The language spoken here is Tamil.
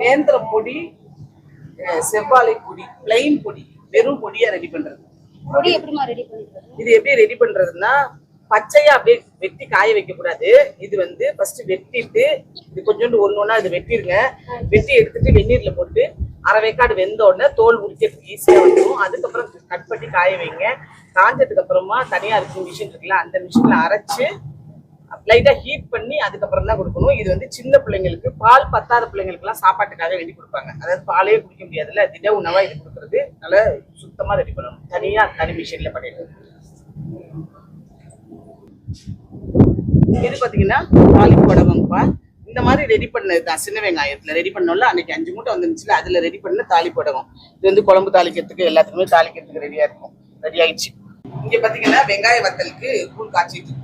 நேந்திர பொடி செவ்வாழை பொடி பிளைன் பொடி வெறும் பொடியா ரெடி பண்றது. இது எப்படி ரெடி பண்றதுன்னா பச்சையா அப்படியே வெட்டி காய வைக்க கூடாது இது வந்து ஃபர்ஸ்ட் வெட்டிட்டு இது கொஞ்சோண்டு ஒண்ணு ஒண்ணா இது வெட்டிருங்க. வெட்டி எடுத்துட்டு வெந்நீர்ல போட்டு அரை வேக்காடு வெந்த உடனே தோல் உரிக்கிறதுக்கு ஈஸியா வந்துடும் அதுக்கப்புறம் கட் பண்ணி காய வைங்க. காஞ்சதுக்கு அப்புறமா தனியா இருக்கு மிஷின் இருக்குல்ல அந்த மிஷின்ல அரைச்சு லைட்டா ஹீட் பண்ணி அதுக்கப்புறம் தான் கொடுக்கணும். இது வந்து சின்ன பிள்ளைங்களுக்கு பால் பத்தாத பிள்ளைங்களுக்குலாம் சாப்பாட்டுக்காக வேண்டி கொடுப்பாங்க. அதாவது பாலே குடிக்க முடியாதுல்ல திட உணவா இது கொடுக்கறது. நல்லா சுத்தமா ரெடி பண்ணணும். தனியா தனி மிஷின்ல பண்ணிடுறது இது பாத்தீங்கன்னா தாளிப்பு வடகம்ப்பா. இந்த மாதிரி ரெடி பண்ணது தான். சின்ன வெங்காயத்தில் ரெடி பண்ணோம்ல அன்னைக்கு அஞ்சு மூட்டை வந்துருந்துச்சுல அதில் ரெடி பண்ண தாலி வடகம். இது வந்து குழம்பு தாளிக்கிறதுக்கு எல்லாத்துக்குமே தாளிக்கிறதுக்கு ரெடியாக இருக்கும். ரெடி ஆயிடுச்சு. இங்கே பார்த்தீங்கன்னா வெங்காய வத்தலுக்கு கூழ் காய்ச்சிட்டு